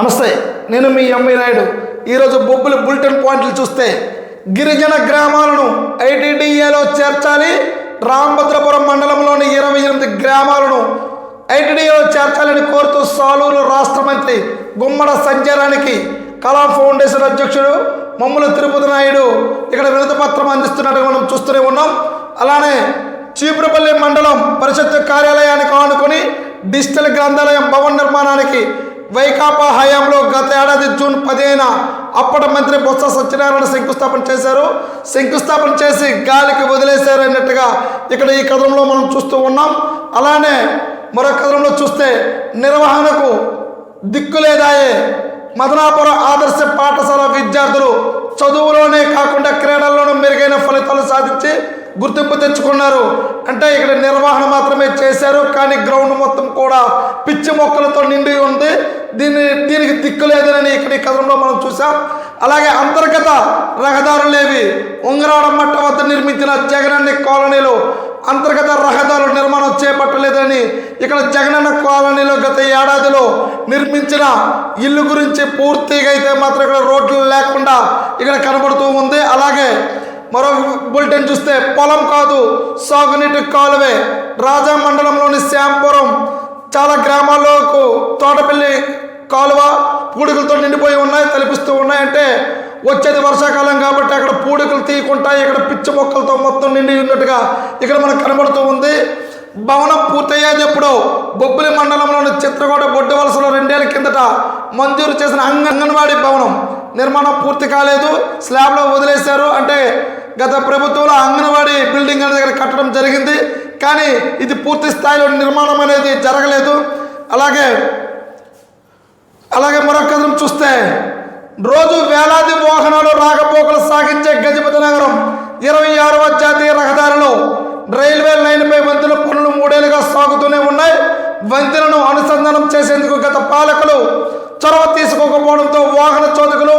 నమస్తే నేను మీ ఎంవి నాయుడు. ఈరోజు బొబ్బుల బులెటిన్ పాయింట్లు చూస్తే గిరిజన గ్రామాలను ఐటీడీఏలో చేర్చాలి రామభద్రపురం మండలంలోని ఇరవై ఎనిమిది గ్రామాలను ఐటీడీఏలో చేర్చాలని కోరుతూ సాలూరు రాష్ట్ర మంత్రి గుమ్మడ సంచారానికి కళా ఫౌండేషన్ అధ్యక్షుడు మమ్ముల తిరుపతి నాయుడు ఇక్కడ వినతిపత్రం అందిస్తున్నట్టు మనం చూస్తూనే ఉన్నాం. అలానే చీపురుపల్లి మండలం పరిషత్ కార్యాలయానికి ఆనుకొని డిజిటల్ గ్రంథాలయం భవన్ నిర్మాణానికి వైకాపా హయాంలో గత ఏడాది జూన్ పదిహేన అప్పటి మంత్రి బొత్స సత్యనారాయణ శంకుస్థాపన చేశారు. శంకుస్థాపన చేసి గాలికి వదిలేశారు అన్నట్టుగా ఇక్కడ ఈ కథనంలో మనం చూస్తూ ఉన్నాం. అలానే మరో కథనంలో చూస్తే నిర్వహణకు దిక్కులేదాయే మదనాపుర ఆదర్శ పాఠశాల విద్యార్థులు చదువులోనే కాకుండా క్రీడల్లోనూ మెరుగైన ఫలితాలు సాధించి గుర్తింపు తెచ్చుకున్నారు. అంటే ఇక్కడ నిర్వహణ మాత్రమే చేశారు. కానీ గ్రౌండ్ మొత్తం కూడా పిచ్చి మొక్కలతో నిండి ఉంది. దీన్ని దీనికి దిక్కు లేదని ఇక్కడ ఈ కథనంలో మనం చూసాం. అలాగే అంతర్గత రహదారులేవి ఉంగరాడం మట్ట వద్ద నిర్మించిన జగనన్న కాలనీలో అంతర్గత రహదారుల నిర్మాణం చేపట్టలేదని ఇక్కడ జగనన్న కాలనీలో గత ఏడాదిలో నిర్మించిన ఇల్లు గురించి పూర్తిగా అయితే మాత్రం ఇక్కడ రోడ్లు లేకుండా ఇక్కడ కనబడుతూ ఉంది. అలాగే మరో బులెటిన్ చూస్తే పొలం కాదు సాగునీటి కాలువే. రాజా మండలంలోని శ్యాంపురం చాలా గ్రామాల్లోకు తోటపల్లి కాలువ పూడికలతో నిండిపోయి ఉన్నాయి తలపిస్తూ ఉన్నాయంటే వచ్చేది వర్షాకాలం కాబట్టి అక్కడ పూడికలు తీయకుంటాయి. ఇక్కడ పిచ్చి మొక్కలతో మొత్తం నిండి ఉన్నట్టుగా ఇక్కడ మనకు కనబడుతూ ఉంది. భవనం పూర్తయ్యేది బొబ్బిలి మండలంలోని చిత్రకోట బొడ్డు వలసలో రెండేళ్ళ కిందట మంజూరు చేసిన అంగ అంగన్వాడీ భవనం నిర్మాణం పూర్తి కాలేదు. స్లాబ్లో వదిలేశారు. అంటే గత ప్రభుత్వంలో అంగన్వాడీ బిల్డింగ్ అనేది కట్టడం జరిగింది. కానీ ఇది పూర్తి స్థాయిలో నిర్మాణం అనేది జరగలేదు. అలాగే అలాగే మరొక కథనం చూస్తే రోజు వేలాది వాహనాలు రాకపోకలు సాగించే గజపతి నగరం ఇరవై ఆరవ జాతీయ రహదారిలో రైల్వే లైన్పై వంతెన పనులు మూడేళ్ళుగా సాగుతూనే ఉన్నాయి. వంతెనను అనుసంధానం చేసేందుకు గత పాలకులు చొరవ తీసుకోకపోవడంతో వాహన చోదకులు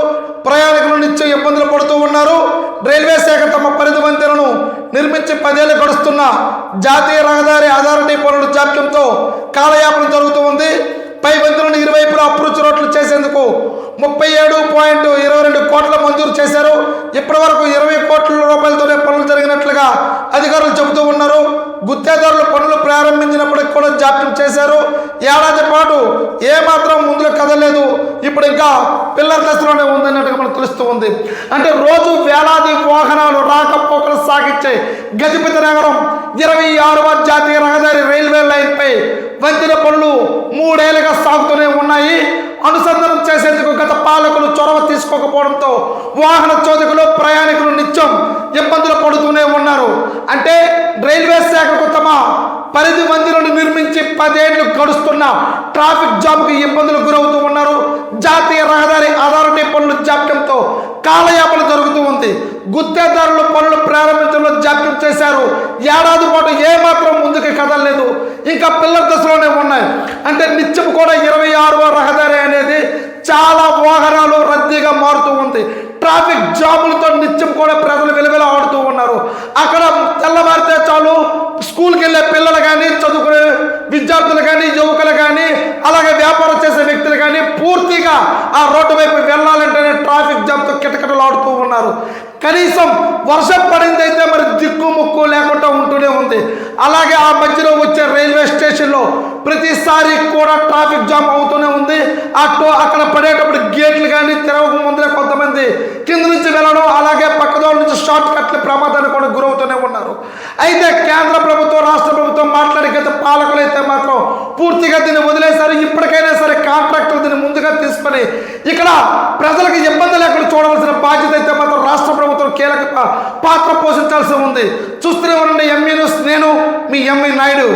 ప్రయాణికుల నిత్యం ఇబ్బందులు పడుతూ ఉన్నారు. రైల్వే శాఖ తమ పరిధి వంతెనను నుంచి పదేళ్ళు గడుస్తున్న జాతీయ రహదారి అథారిటీ పనులు జాప్యంతో కాలయాపన జరుగుతూ ఉంది. పై వంతులను ఇరువైపులా అప్రూచ్ రోడ్లు చేసేందుకు ముప్పై ఏడు పాయింట్ ఇరవై రెండు కోట్ల మంజూరు చేశారు. ఇప్పటి వరకు ఇరవై కోట్ల రూపాయలతోనే పనులు జరిగినట్లుగా అధికారులు చెబుతూ ఉన్నారు. గుత్తేదారులు పనులు ప్రారంభించినప్పటికి కూడా జాప్యం చేశారు. ఏడాది పాటు ఏమాత్రం ముందులో కదలేదు ఇప్పుడు ఇంకా పిల్లల దశలోనే ఉందన్నట్టుగా మనకు తెలుస్తూ ఉంది. అంటే రోజు వేలాది వాహనాలు రాకపోకలు సాగించే గజపతి నగరం ఇరవై ఆరవ జాతీయ రహదారి రైల్వే లైన్పై వంతెన పనులు మూడేళ్ళుగా సాగుతూనే ఉన్నాయి. అనుసంధానం చేసేందుకు గత పాలకులు చొరవ తీసుకోకపోవడంతో వాహన చోదకులు ప్రయాణికులు నిత్యం ఇబ్బందులు పడుతూనే ఉన్నారు. అంటే రైల్వే శాఖకు తమ పరిధి మందిలను నిర్మించి పదేళ్ళు గడుస్తున్న ట్రాఫిక్ జామ్కి ఇబ్బందులు గురవుతూ ఉన్నారు. జాతీయ రహదారి అథారిటీ పనులు జాప్యంతో కాలయాపన జరుగుతూ ఉంది. గుత్తేదారులు పనులు ప్రారంభించడంలో జాప్యం చేశారు. ఏడాది పాటు ఏమాత్రం ముందుకు కదలలేదు. ఇంకా పిల్లల దశలోనే ఉన్నాయి. అంటే నిత్యం కూడా ఇరవై ఆరవ రహదారి అనేది చాలా వాహనాలు రద్దీగా మారుతూ ఉంది. ట్రాఫిక్ జాములతో నిత్యం కూడా ప్రజలు వెలువెల ఆడుతూ ఉన్నారు అక్కడ తెల్లవారితే చాలు స్కూల్కి వెళ్ళే పిల్లలు కానీ చదువుకునే విద్యార్థులు కానీ యువకులు కానీ అలాగే వ్యాపారం చేసే వ్యక్తులు కానీ పూర్తిగా ఆ రోడ్డు వైపు వెళ్ళాలంటేనే ట్రాఫిక్ జామ్తో కిటకిటలాడుతూ ఉన్నారు. కనీసం వర్షం పడింది అయితే మరి దిక్కు ముక్కు లేకుండా ఉంటూనే ఉంది. అలాగే ఆ మధ్యలో వచ్చే రైల్వే స్టేషన్లో ప్రతిసారి కూడా ట్రాఫిక్ జామ్ అవుతూనే ఉంది. అటు అక్కడ పడేటప్పుడు గేట్లు కానీ తెరవక ముందరే కొంతమంది కింద నుంచి వెళ్ళడం అలాగే పక్కదోళ్ళ నుంచి షార్ట్ కట్ల ప్రమాదానికి కూడా గురవుతూనే ఉన్నారు. అయితే కేంద్ర ప్రభుత్వం రాష్ట్ర ప్రభుత్వం మాట్లాడి గత పాలకులు అయితే మాత్రం పూర్తిగా దీన్ని వదిలేశారు ఇప్పటికైనా సరే కాంట్రాక్టర్ దీన్ని ముందుగా ఇక్కడ ప్రజలకు ఇబ్బంది లేకుండా చూడవలసిన బాధ్యత అయితే మాత్రం రాష్ట్ర ప్రభుత్వం కీలక పాత్ర పోషించాల్సి ఉంది. చూస్తూనే ఉండండి ఎంఈ న్యూస్ నేను మీ ఎంఈ నాయుడు